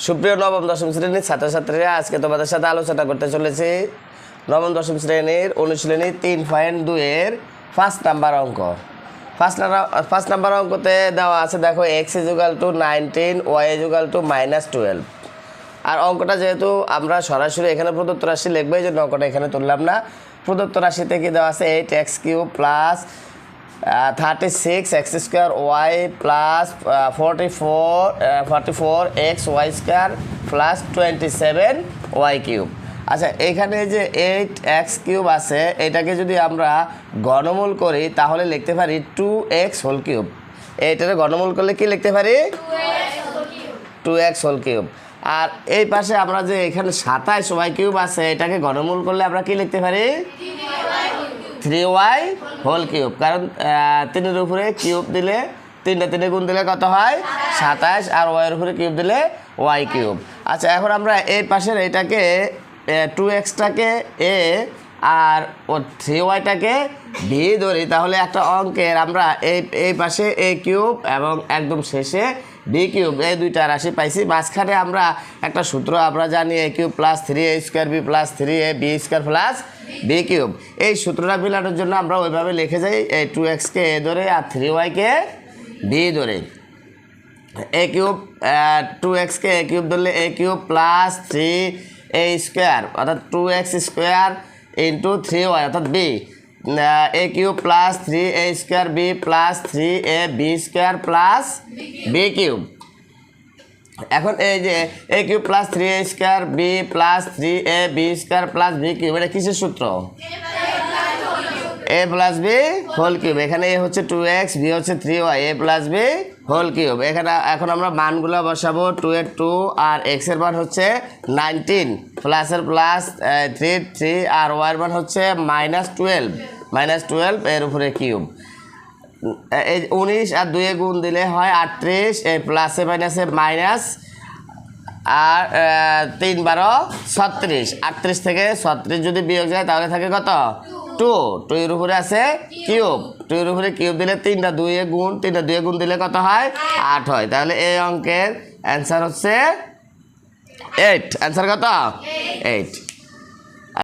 সুপ্রিয় নবম দশম শ্রেণির ছাত্রছাত্রীরা, আজকে তোমাদের সাথে আলোচনা করতে চলেছি। নবম দশম শ্রেণির অনুশীলনী তিন পয়েন্ট দুইয়ের ফার্স্ট নাম্বার অঙ্ক। ফার্স্ট নাম্বার ফার্স্ট নাম্বার অঙ্কতে দেওয়া আছে, দেখো x is equal to nineteen y is equal to minus twelve আর অঙ্কটা যেহেতু আমরা সরাসরি এখানে প্রদত্ত রাশি লিখব, এই জন্য অঙ্কটা এখানে তুললাম না। প্রদত্ত রাশিতে কি দেওয়া আছে? Eight x cube plus thirty six x square y plus forty four forty four x y square plus twenty seven y cube আচ্ছা এখানে যে এইট এক্স কিউব আছে, এটাকে যদি আমরা গণমূল করি, তাহলে লিখতে পারি টু এক্স হোল কিউব এইটাকে গণমূল করলে কি লিখতে পারি? টু এক্স হোল কিউব আর এই পাশে আমরা যে এখানে সাতাইশ ওয়াই কিউব আছে, এটাকে ঘনমূল করলে আমরা কি লিখতে পারি? থ্রি ওয়াই হোল কিউব কারণ তিনের উপরে কিউব দিলে, তিনটা তিনে গুণ দিলে কত হয়? সাতাশ। আর ওয়াইয়ের উপরে কিউব দিলে ওয়াই কিউব আচ্ছা এখন আমরা এর পাশের এটাকে টু এক্সটাকে এ আর ও থ্রি ওয়াইটাকে ভি ধরি, তাহলে একটা অঙ্কের আমরা এই এই পাশে এ কিউব এবং একদম শেষে বি কিউব, এই দুইটা রাশি পাইছি। মাঝখানে আমরা একটা সূত্র আমরা জানি, a cube plus three, a square b plus three, a b square plus b cube. এই সূত্রটা মিলানোর জন্য আমরা ওইভাবে লিখে যাই এই টু এক্সকে এ ধরে আর থ্রি ওয়াইকে বি ধরে। এ কিউব টু এক্সকে এ কিউব ধরলে a cube plus three a square, অর্থাৎ two x square into three y অর্থাৎ b a cube plus three a square b plus three a b square plus b cube এখন এই যে a cube plus three a square b plus three a b square plus b cube এটা কিসের সূত্র? A plus b whole cube এখানে এ হচ্ছে two x B হচ্ছে three y a plus b whole cube এখানে এখন আমরা মানগুলো বসাবো টু এর টু আর এক্সের মান হচ্ছে নাইনটিন প্লাসের প্লাস থ্রি থ্রি আর ওয়াইয়ের মান হচ্ছে মাইনাস টুয়েলভ মাইনাস টুয়েলভ এর উপরে কিউব এই উনিশ আর দুয়ে গুণ দিলে হয় আটত্রিশ এই প্লাসে মাইনাসে মাইনাস আর তিন বারো, ছত্রিশ। আটত্রিশ থেকে ছত্রিশ যদি বিয়োগ যায় তাহলে থাকে কত? টু টু এর উপরে আছে কিউব। টু এর উপরে কিউব দিলে তিনটা দুইয়ে গুণ তিনটা দুইয়ে গুণ দিলে কত হয়? আট। হয়। তাহলে এই অঙ্কের অ্যান্সার হচ্ছে এইট অ্যান্সার কত? এইট